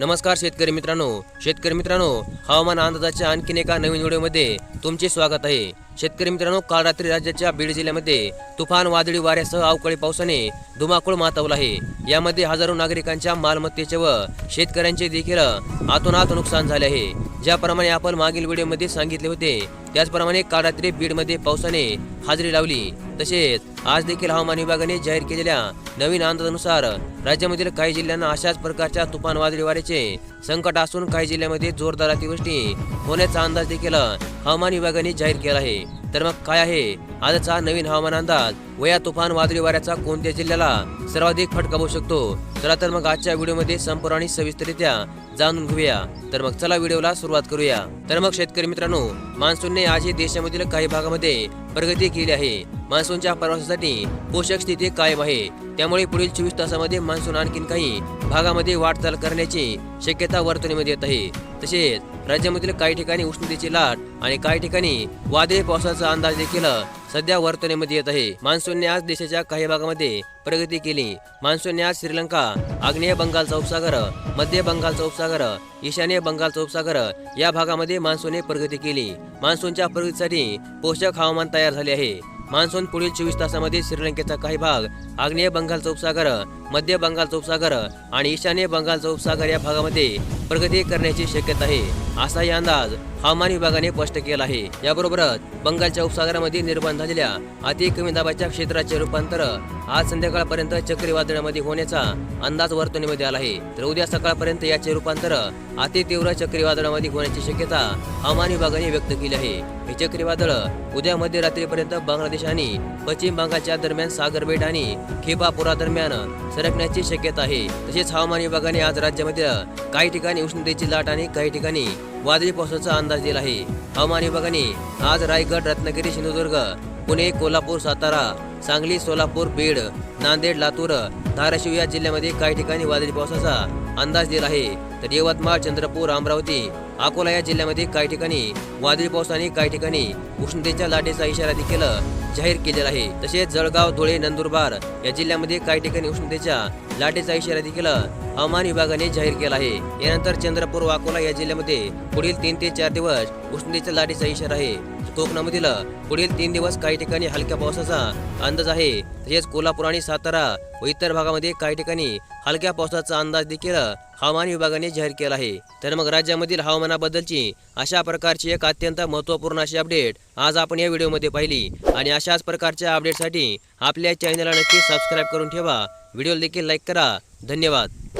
नमस्कार शेतकरी मित्रांनो. शेतकरी मित्रांनो हवामान अंदाजाच्या आणखीन एका नवीन व्हिडिओमध्ये तुमचे स्वागत आहे. शेतकरी मित्रांनो काल रात्री राज्याच्या बीड जिल्ह्यामध्ये तुफान वादळी वाऱ्यासह अवकाळी पावसाने धुमाकूळ मातवला आहे. यामध्ये हजारो नागरिकांच्या मालमत्तेचे व शेतकऱ्यांचे देखील आतोनात नुकसान झाले आहे. ज्याप्रमाणे आपण मागील व्हिडिओमध्ये सांगितले होते त्याचप्रमाणे काल रात्री बीडमध्ये पावसाने हाजरी लावली. तसेच आज देखील हवामान विभागाने जाहीर केलेल्या नवीन अंदाजानुसार राज्यामधील काही जिल्ह्यांना अशाच प्रकारच्या तुफान वादळी वाऱ्याचे संकट असून काही जिल्ह्यामध्ये जोरदार अतिवृष्टी होण्याचा अंदाज देखील हवामान विभागाने जाहीर केला आहे. तर मग काय आहे? आजचा नवीन हवामान अंदाज व या तुफान वादळी वाऱ्याचा कोणत्या जिल्ह्याला सर्वाधिक फटका बसू शकतो? चला तर मग आजच्या व्हिडिओमध्ये संपूर्ण आणि सविस्तरित्या जाणून घेऊया. तर मग चला व्हिडिओला सुरुवात करूया. तर मग शेतकरी मित्रांनो मान्सूनने आजही देशामधील काही भागामध्ये प्रगती केली आहे. मान्सूनच्या प्रवासासाठी पोषक स्थिती कायम आहे. त्यामुळे पुढील चोवीस तासामध्ये मान्सून आणखीन काही भागामध्ये वाटचाल करण्याची शक्यता वर्तणीमध्ये येत आहे. तसेच राज्यामधील काही ठिकाणी उष्णतेची लाट आणि काही ठिकाणी वादळी पावसाचा अंदाज देखील सध्या वर्तनेमध्ये येत आहे. मान्सूनने आज देशाच्या काही भागामध्ये प्रगती केली. मान्सूनने आज श्रीलंका आग्नेय बंगालचा उपसागर मध्य बंगालचा उपसागर ईशान्य बंगालचा उपसागर या भागामध्ये मान्सूनने प्रगती केली. मान्सूनच्या प्रगतीसाठी पोषक हवामान तयार झाले आहे. मान्सून पुढील चोवीस तासामध्ये श्रीलंकेचा काही भाग आग्नेय बंगालचा उपसागर मध्य बंगालचा उपसागर आणि ईशान्य बंगालचा उपसागर या भागामध्ये प्रगती करण्याची शक्यता आहे. असाही अंदाज हवामान विभागाने स्पष्ट केला आहे. याबरोबरच बंगालच्या उपसागरामध्ये निर्माण झालेल्या अति कमी दाबाच्या क्षेत्राचे रूपांतर आज संध्याकाळपर्यंत चक्रीवादळामध्ये होण्याचा अंदाज वर्तणीमध्ये आला आहे. तर उद्या सकाळपर्यंत याचे रूपांतर अति तीव्र चक्रीवादळामध्ये होण्याची शक्यता हवामान विभागाने व्यक्त केली आहे. हे चक्रीवादळ उद्या मध्यरात्रीपर्यंत बांगलादेश आणि पश्चिम बंगालच्या दरम्यान सागरबेट आणि खेपापुरा दरम्यान सरकण्याची शक्यता आहे. तसेच हवामान विभागाने आज राज्यामध्ये काही ठिकाणी उष्णतेची लाट आणि काही ठिकाणी वादळी पावसाचा अंदाज दिला आहे. हवामान विभागाने आज रायगड रत्नागिरी सिंधुदुर्ग पुणे कोल्हापूर सातारा सांगली सोलापूर बीड नांदेड लातूर धाराशिव या जिल्ह्यामध्ये काही ठिकाणी वादळी पावसाचा अंदाज दिला आहे. तर यवतमाळ चंद्रपूर अमरावती अकोला या जिल्ह्यामध्ये काही ठिकाणी वादळी पाऊस आणि काही ठिकाणी उष्णतेच्या लाटेचा इशारा देखील जाहीर केलेला आहे. तसेच जळगाव धुळे नंदुरबार या जिल्ह्यामध्ये काही ठिकाणी उष्णतेच्या लाटेचा इशारा देखील हवामान विभागाने जाहीर केला आहे. यानंतर चंद्रपूर अकोला या जिल्ह्यामध्ये पुढील तीन ते चार दिवस उष्णतेच्या लाटेचा इशारा आहे. कोकणामधील पुढील तीन दिवस काही ठिकाणी हलक्या पावसाचा अंदाज आहे. तसेच कोल्हापूर आणि सातारा व इतर भागामध्ये काही ठिकाणी हलक्या पावसाचा अंदाज देखील हवामान विभागाने जाहीर केला आहे. तर मग राज्यामधील हवामानाबद्दलची अशा प्रकारची एक अत्यंत महत्त्वपूर्ण अशी अपडेट आज आपण या व्हिडिओमध्ये पाहिली. आणि अशाच प्रकारच्या अपडेटसाठी आपल्या चॅनलला नक्की सबस्क्राईब करून ठेवा. व्हिडिओ देखील लाईक करा. धन्यवाद.